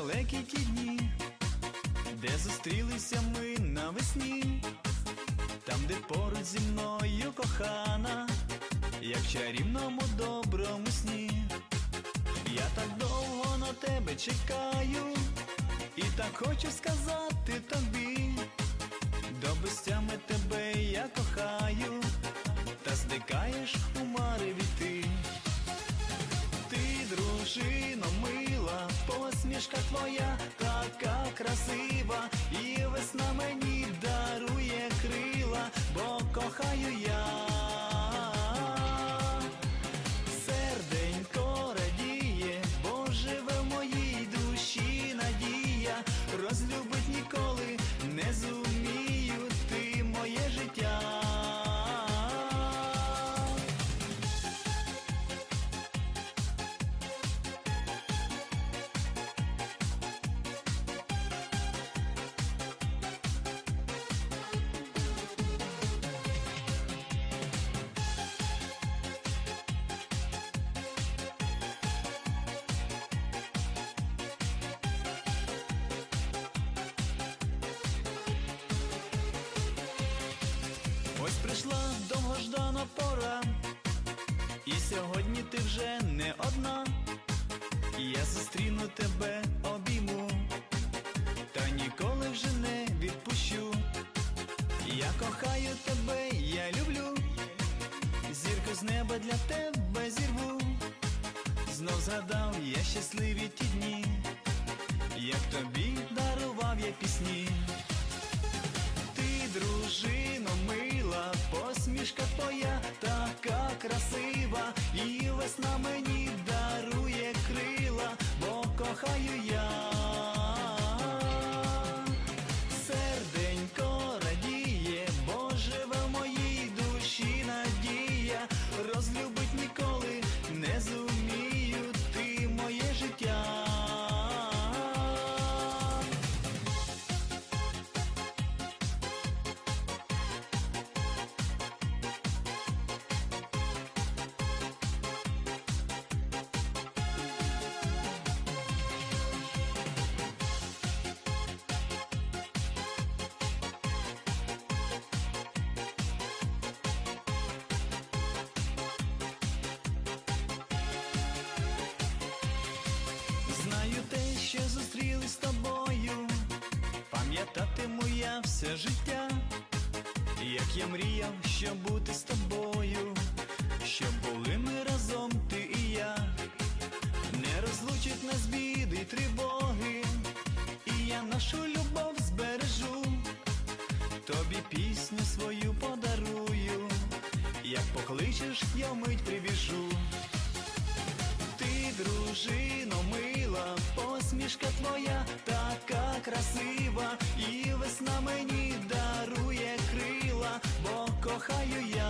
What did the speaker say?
далекі ті дні, де зустрілися ми навесні, там, де поруч зі мною кохана, як в чарівному доброму сні. Я так довго на тебе чекаю, і так хочу сказати тобі, до безтями тебе я кохаю, та здикаєш у мареві. Ти, посмішка твоя така красива, і весна мені дарує крила, бо кохаю я. Серденько радіє, бо живе в моїй душі надія, розлюбить ніколи не зумію Ось прийшла довгождана пора, і сьогодні ти вже не одна. Я зустріну тебе обійму, та ніколи вже не відпущу. Я кохаю тебе, я люблю, зірку з неба для тебе зірву. Знов згадав я щасливі ті дні, як тобі дарував я пісні. Посмішка твоя така красива, і весна мені дарує крила, бо кохаю я. Серденько радіє, бо живе в моїй душі надія, розлюбить ніколи пам'ятатиму я все життя, як я мріяв, щоб бути з тобою, щоб були ми разом, ти і я, не розлучить нас біди й тривоги, і я нашу любов збережу, тобі пісню свою подарую, як покличеш, я вмить прибіжу. Дружино, мила, посмішка твоя така красива, і весна мені дарує крила, бо кохаю я.